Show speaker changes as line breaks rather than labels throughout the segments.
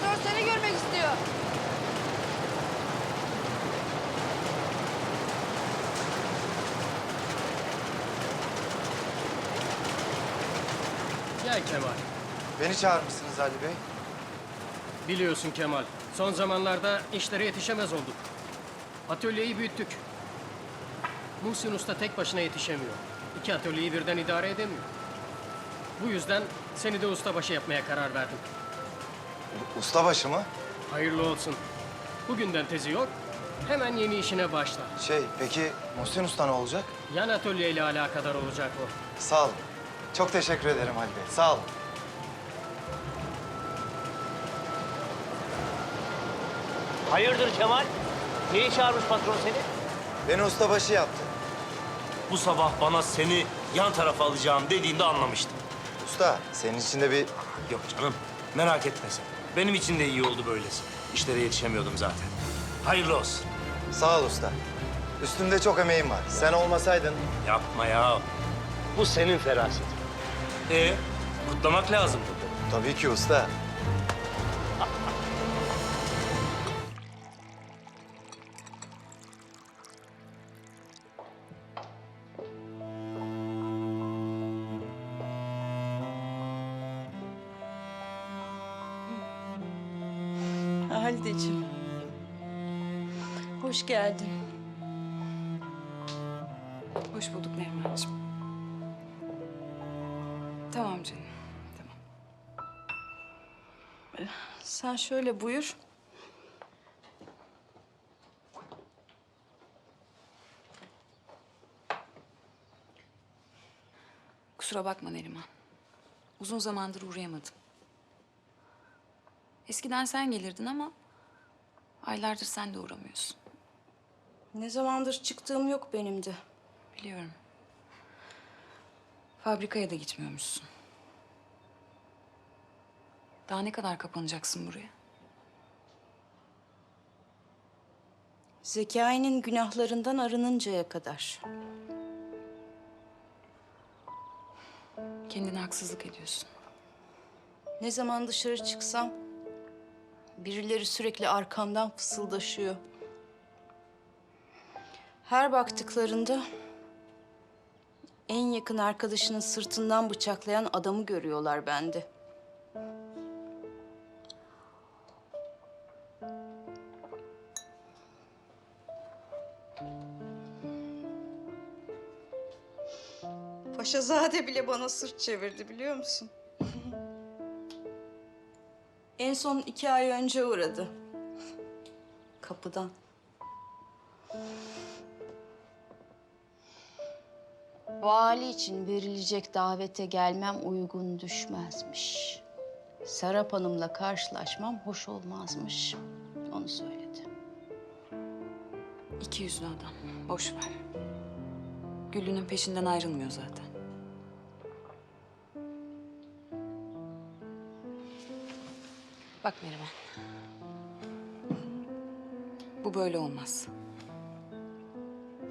Patron seni görmek istiyor.
Gel Kemal.
Beni çağırmışsınız Ali Bey.
Biliyorsun Kemal, son zamanlarda işlere yetişemez olduk. Atölyeyi büyüttük. Muhsin Usta tek başına yetişemiyor. İki atölyeyi birden idare edemiyor. Bu yüzden seni de ustabaşı yapmaya karar verdim.
Ustabaşı mı?
Hayırlı olsun. Bugünden tezi yok, hemen yeni işine başla.
Şey, peki Muhsin Usta ne olacak?
Yan atölyeyle alakadar olacak o.
Sağ olun. Çok teşekkür ederim Ali Bey. Sağ olun.
Hayırdır Kemal? Niye çağırmış patron seni?
Beni ustabaşı yaptı.
Bu sabah bana seni yan tarafa alacağım dediğinde anlamıştım.
Usta, senin için de bir...
Yok canım, merak etme sen. Benim için de iyi oldu böylesi. İşlere yetişemiyordum zaten. Hayırlı olsun.
Sağ ol usta. Üstümde çok emeğim var. Sen olmasaydın...
Yapma ya.
Bu senin ferasetin.
Ee, kutlamak lazım.
Tabii ki usta.
Halideciğim. Hoş geldin.
Hoş bulduk Nerimancığım. Tamam canım, tamam.
Sen şöyle buyur.
Kusura bakma Neriman. Uzun zamandır uğrayamadım. Eskiden sen gelirdin ama aylardır sen de uğramıyorsun.
Ne zamandır çıktığım yok benim de.
Biliyorum. Fabrikaya da gitmiyormuşsun. Daha ne kadar kapanacaksın buraya?
Zekai'nin günahlarından arınıncaya kadar.
Kendine haksızlık ediyorsun.
Ne zaman dışarı çıksam birileri sürekli arkamdan fısıldaşıyor. Her baktıklarında en yakın arkadaşının sırtından bıçaklayan adamı görüyorlar bende. Paşazade bile bana sırt çevirdi biliyor musun? En son iki ay önce uğradı. Kapıdan. Vali için verilecek davete gelmem uygun düşmezmiş. Serap Hanım'la karşılaşmam hoş olmazmış. Onu söyledi.
İki yüzlü adam. Boş ver. Güllü'nün peşinden ayrılmıyor zaten. Bak Neriman. Bu böyle olmaz.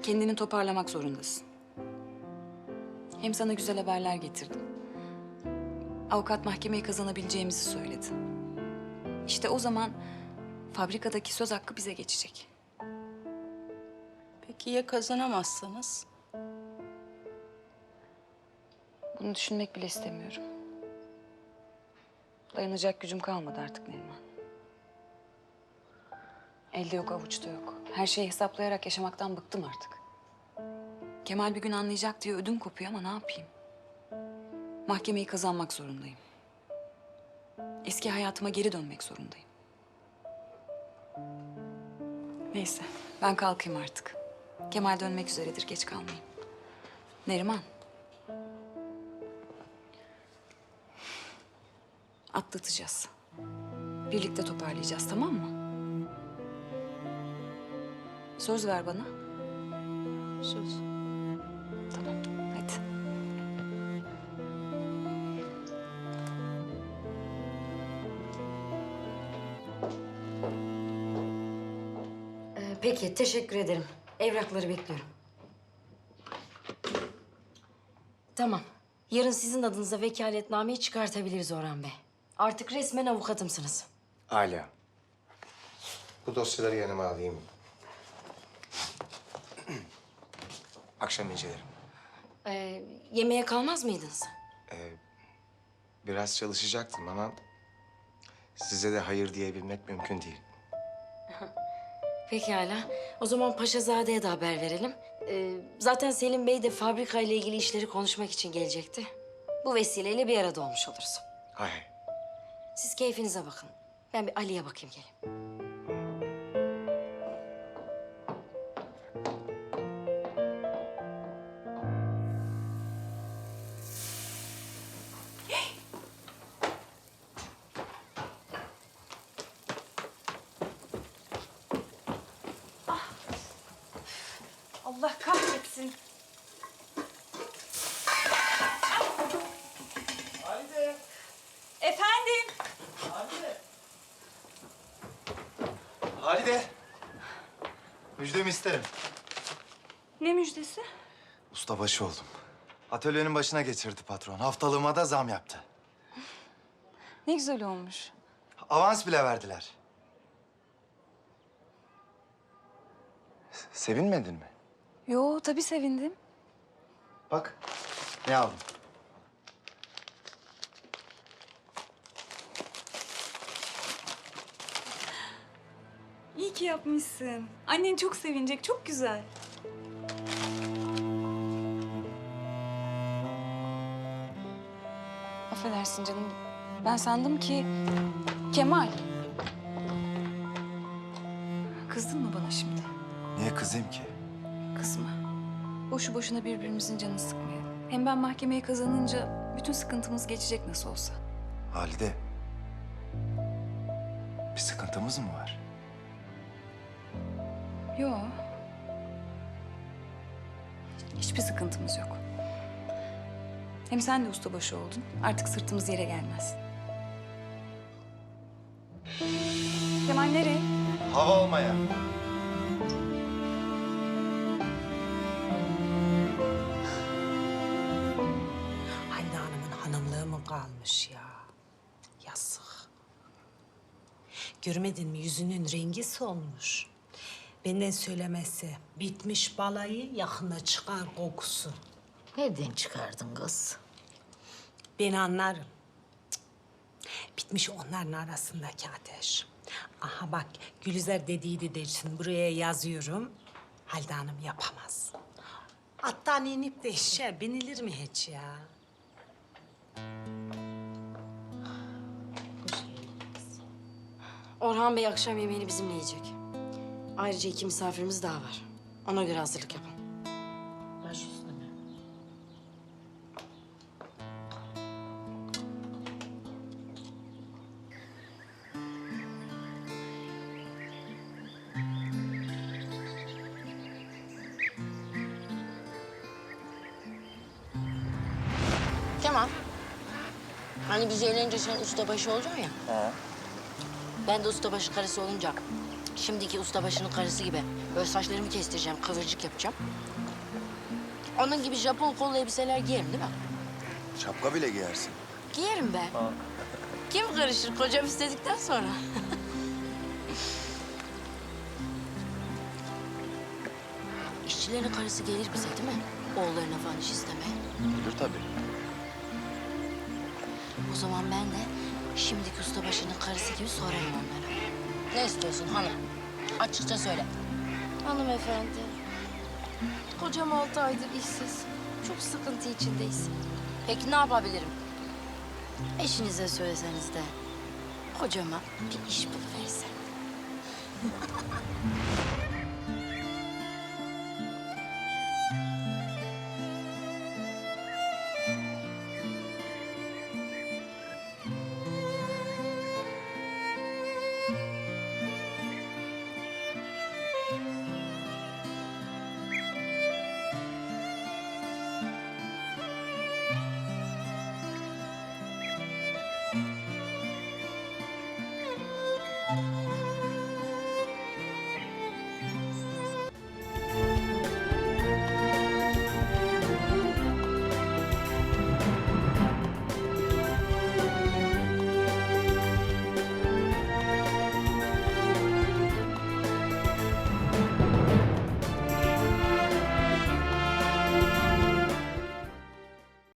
Kendini toparlamak zorundasın. Hem sana güzel haberler getirdim. Avukat mahkemeyi kazanabileceğimizi söyledi. İşte o zaman fabrikadaki söz hakkı bize geçecek.
Peki ya kazanamazsanız?
Bunu düşünmek bile istemiyorum. Dayanacak gücüm kalmadı artık Neriman. Elde yok, avuçta yok. Her şeyi hesaplayarak yaşamaktan bıktım artık. Kemal bir gün anlayacak diye ödüm kopuyor ama ne yapayım? Mahkemeyi kazanmak zorundayım. Eski hayatıma geri dönmek zorundayım. Neyse, ben kalkayım artık. Kemal dönmek üzeredir, geç kalmayayım. Neriman. Atlatacağız. Birlikte toparlayacağız, tamam mı? Söz ver bana.
Söz.
Tamam, hadi.
Ee, Peki, teşekkür ederim. Evrakları bekliyorum. Tamam. Yarın sizin adınıza vekaletnameyi çıkartabiliriz Orhan Bey. Artık resmen avukatımsınız.
Hala.
Bu dosyaları yanıma alayım.
Akşam incelerim.
Ee, yemeğe kalmaz mıydın sen?
Biraz çalışacaktım ama... ...size de hayır diyebilmek mümkün değil.
Pekala. O zaman Paşazade'ye de haber verelim. Ee, zaten Selim Bey de fabrika ile ilgili işleri konuşmak için gelecekti. Bu vesileyle bir arada olmuş oluruz.
Hay hay.
Siz keyfinize bakın. Ben bir Ali'ye bakayım geleyim.
Allah kahretsin.
Halide. Müjdemi isterim.
Ne müjdesi?
Ustabaşı oldum. Atölyenin başına geçirdi patron. Haftalığıma da zam yaptı.
Ne güzel olmuş.
Avans bile verdiler. Sevinmedin mi?
Yo tabii sevindim.
Bak ne aldım.
İyi ki yapmışsın. Annen çok sevinecek, çok güzel.
Affedersin canım. Ben sandım ki Kemal. Kızdın mı bana şimdi?
Niye kızayım ki?
Kızma. Boşu boşuna birbirimizin canını sıkmayalım. Hem ben mahkemeyi kazanınca bütün sıkıntımız geçecek nasıl olsa.
Halide. Bir sıkıntımız mı var?
Yo. Hiçbir sıkıntımız yok. Hem sen de ustabaşı oldun. Artık sırtımız yere gelmez. Kemal nereye?
Hava olmaya.
Halide Hanım'ın hanımlığı mı kalmış ya? Yazık. Görmedin mi yüzünün rengi solmuş. Benden söylemesi. Bitmiş balayı yakına çıkar kokusu.
Nereden çıkardın kız?
Ben anlarım. Cık. Bitmiş onların arasındaki ateş. Aha bak Gülizar dediydi dersin. Buraya yazıyorum. Halide Hanım yapamaz. Attan inip de eşeğe binilir mi hiç ya?
Orhan Bey akşam yemeğini bizimle yiyecek. Ayrıca iki misafirimiz daha var. Ona göre hazırlık yapın.
Baş üstüne.
Kemal. Hani biz evlenince sen ustabaşı olacaksın ya. Ben de ustabaşı karısı olunca şimdiki ustabaşının karısı gibi böyle saçlarımı kestireceğim, kıvırcık yapacağım. Onun gibi Japon kollu elbiseler giyerim değil mi?
Şapka bile giyersin.
Giyerim be. Kim karışır kocam istedikten sonra? İşçilerin karısı gelir bize değil mi? Oğullarına falan iş istemeye.
Gelir tabii.
O zaman ben de şimdiki ustabaşının karısı gibi sorarım onlara. Ne istiyorsun hanım? Açıkça söyle. Hanımefendi, kocam altı aydır işsiz. Çok sıkıntı içindeyiz. Peki ne yapabilirim? Eşinize söyleseniz de kocama bir iş buluversin.